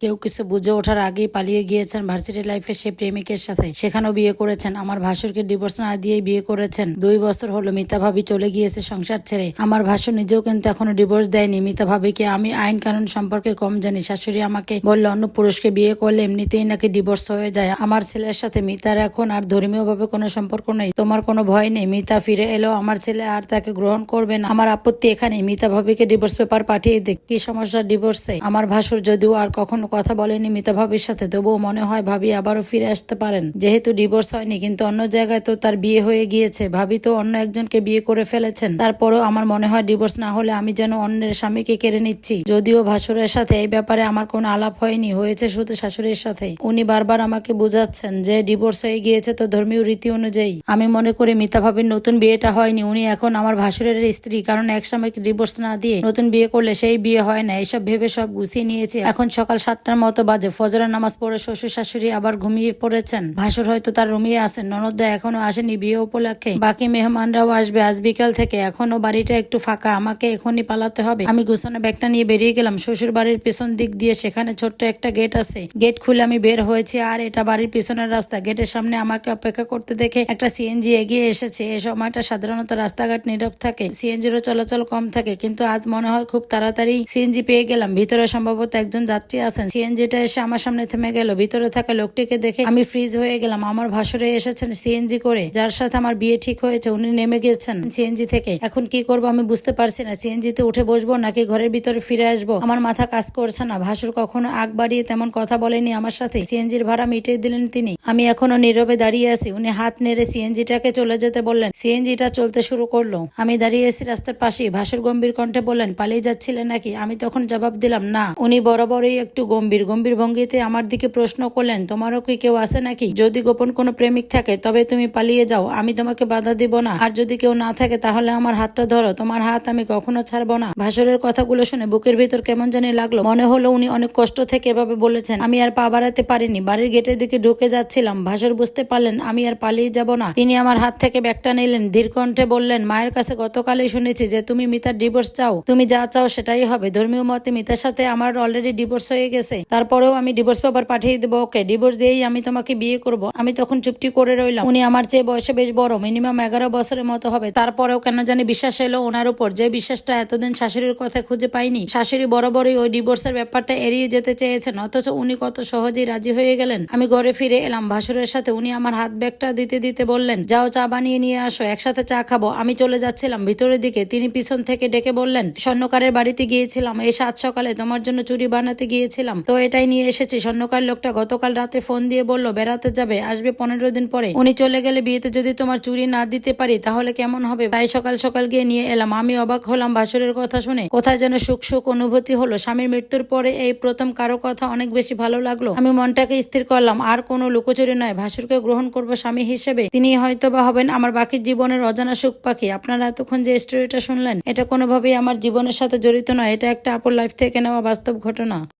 কেউ কিছু বুঝে ওঠার আগেই পালিয়ে গিয়েছেন ভার্সিটি লাইফে সে প্রেমিকের সাথে। সেখানেও বিয়ে করেছেন। আমার ভাসুরকে ডিভোর্স না দিয়েই বিয়ে করেছেন। দুই বছর হলো মিতা ভাবি চলে গিয়েছে সংসার ছেড়ে। আমার ভাসুর নিজেও কিন্তু এখনও ডিভোর্স দেয়নি। মিতা ভাবিকে আমি আইন কানুন সম্পর্কে কম জানি। শাশুড়ি আমাকে বলল অন্য পুরুষকে বিয়ে করলে এমনিতেই নাকি ডিভোর্স হয়ে যায়। আমার ছেলের সাথে মিতার এখন আর ধর্মীয় ভাবে কোনো সম্পর্ক নেই। তোমার কোনো ভয় নেই। মিতা ফিরে এলো। আমার ছেলে আর তাকে গ্রহণ করবে না। আমার আপত্তি এখানে মিতা ভাবিকে ডিভোর্স পেপার পাঠিয়ে দিক। কি সমস্যা ডিভোর্সে আমার ভাসুর যদিও আর কখনো কথা বলেনি মিতা ভাবির সাথে। তবুও মনে হয় ভাবি আবারও ফিরে আসতে পারেন। যেহেতু ডিভোর্স হয়নি, কিন্তু অন্য জায়গায় তো তার বিয়ে হয়ে গিয়েছে। ভাবি তো অন্য একজনকে বিয়ে করে ফেলেছেন। তারপরেও আমার মনে হয় ডিভোর্স না হলে আমি যেন অন্যের স্বামীকে কেড়ে নিচ্ছি। যদিও ভাসুরের সাথে এই ব্যাপারে আমার কোনো আলাপ হয়নি, হয়েছে শুধু শাশুড়ির সাথে উনি বারবার আমাকে বুঝাচ্ছেন যে ডিভোর্স হয়ে গিয়েছে তো ধর্মীয় রীতি অনুযায়ী। আমি মনে করি মিতা ভাবির নতুন বিয়েটা হয়নি, উনি এখন আমার ভাসুরের স্ত্রী। কারণ এক সময় ডিভোর্স না দিয়ে নতুন বিয়ে করলে সেই বিয়ে হয় না, এসব ভেবে সব গুছিয়ে নিয়েছে। এখন সকাল সাতটার মতো বাজে। ফজরের নামাজ পড়ে শ্বশুর শাশুড়ি আবার ঘুমিয়ে পড়েছেন। ভাসুর হয়তো তার রুমিয়ে আছেন। ননদা এখনও আসেনি বিয়ে উপলক্ষে। বাকি মেহমানরাও আসবে আজ বিকাল থেকে। এখনও বাড়িটা একটু ফাঁকা। আমাকে এখনই পালাতে হবে। আমি গুছানো ব্যাগটা নিয়ে বেরিয়ে গেলাম। শ্বশুর বাড়ির পেছন দিক দিয়ে সেখানে ছোট্ট একটা গেট আছে। গেট খুলে আমি বের হয়েছি আর এটা বাড়ির পিছনের রাস্তা। গেটের সামনে আমাকে অপেক্ষা করতে দেখে একটা সিএনজি এগিয়ে এসেছে। এই সময়টা সাধারণত রাস্তাঘাট নীরব থাকে। সিএনজিরও চলাচল কম থাকে। কিন্তু আজ মনে হয় খুব তাড়াতাড়ি সিএনজি পেয়ে গেলাম। ভিতরে সম্ভবত একজন যাত্রী আছেন। সিএনজিটা এসে আমার সামনে থেমে গেল। ভিতরে থাকা লোকটিকে দেখে আমি ফ্রিজ হয়ে গেলাম। আমার ভাসুরে এসেছেন সিএনজি করে। যার সাথে আমার বিয়ে ঠিক হয়েছে, উনি নেমে গেছেন সিএনজি থেকে। এখন কি করব আমি বুঝতে পারছি না। সিএনজি তে উঠে বসবো নাকি ঘরের ভিতরে ফিরে আসব? আমার মাথা কাজ করছে না। ভাসুর কখনো আগ বাড়িয়ে তেমন কথা বলেনি আমার সাথে। সিএনজির ভাড়া মিটিয়ে দিলেন তিনি। আমি এখনও নীরবে দাঁড়িয়ে আছি। উনি হাত নেড়ে সিএনজিটাকে চলে যেতে বললেন, সিএনজিটা চলতে শুরু করল। আমি দাঁড়িয়ে আছি রাস্তার পাশে ভাসুর গম্ভীর কণ্ঠে বললেন, পালিয়ে যাচ্ছিলেন নাকি? আমি তখন জবাব দিলাম, না। উনি বরাবরই একটু গম্ভীর গম্ভীর ভঙ্গিতে আমার দিকে প্রশ্ন করলেন, তোমারও কি কেউ আছে নাকি? যদি গোপন কোনো প্রেমিক থাকে, তবে তুমি পালিয়ে যাও। আমি তোমাকে বাধা দিব না। আর যদি কেউ না থাকে, তাহলে আমার হাতটা ধরো। তোমার হাত আমি কখনো ছাড়বো না। ভাসুরের কথাগুলো শুনে বুকের ভিতর কেমন জানি লাগল। মনে হলো উনি অনেক কষ্ট থেকে এভাবে বলেছেন, আমি আর পা বাড়াতে পারিনি। বাড়ির গেটের দিকে ঢুকে যাচ্ছিলাম। ভাসুর বুঝতে পারলেন, আমি আর পালিয়ে যাব না। তিনি আমার হাত থেকে ব্যাগটা নিলেন, ধীর কণ্ঠে বললেন, মায়ের কাছে গতকালই শুনেছি যে তুমি মিতার ডিভোর্স চাও। তুমি যা চাও সেটাই হবে। ধর্মীয় মতে মিতার সাথে আমার অলরেডি ডিভোর্স হয়ে গেছে। তারপরেও আমি ডিভোর্স পেপার পাঠিয়ে দেবো। ওকে ডিভোর্স দিয়েই আমি তোমাকে বিয়ে করব। আমি তখন চুপটি করে রইলাম। উনি আমার চেয়ে বয়সে বেশ বড় মিনিমাম এগারো বছরের মতো হবে। তারপরেও কেন জানি বিশ্বাস এলো ওনার উপর যে বিশ্বাসটা এতদিন শাশুড়ির কথা খুঁজে পাইনি। শাশুড়ি বরাবরই ওই ডিভোর্সের ব্যাপারটা এড়িয়ে যেতে চেয়েছেন, অথচ উনি কত সহজেই রাজি হয়ে গেলেন। আমি ঘরে ফিরে এলাম, ভাসুরের সাথে উনি আমার হাত ব্যাগটা দিতে দিতে বললেন, যাও চা বানিয়ে নিয়ে আসো, একসাথে চা খাব। আমি চলে যাচ্ছিলাম ভিতরের দিকে। তিনি পিছন থেকে ডেকে বললেন, স্বর্ণকারের বাড়িতে গিয়েছিলাম। এই সাত সকালে তোমার জন্য চুরি বানাতে গিয়েছিলাম। তো এটাই নিয়ে এসেছি স্বর্ণকার লোকটা গতকাল রাতে ফোন দিয়ে বলল, বেড়াতে যাবে, আসবে পনেরো দিন পরে। উনি চলে গেলে বিয়েতে যদি তোমার চুরি না দিতে পারি, তাহলে কেমন হবে? তাই সকাল সকাল গিয়ে নিয়ে এলাম। আমি অবাক হলাম ভাসুরের কথা শুনে। কোথায় যেন সুখ সুখ অনুভূতি হলো। স্বামীর মৃত্যুর পরে এই প্রথম কারও কথা অনেক বেশি ভালো লাগল। আমি মনটাকে স্থির করলাম। আর কোনো লুকোচুরি নয়। ভাসুরকে গ্রহণ করব স্বামী হিসেবে। তিনি হয়তো বা হবেন আমার বাকি জীবনের অজানা সুখ পাখি। আপনারা এতক্ষণ যে স্টোরিটা শুনলেন, এটা কোনোভাবেই আমার জীবনের সাথে জড়িত নয়। এটা একটা আপুর লাইফ থেকে নেওয়া বাস্তব ঘটনা।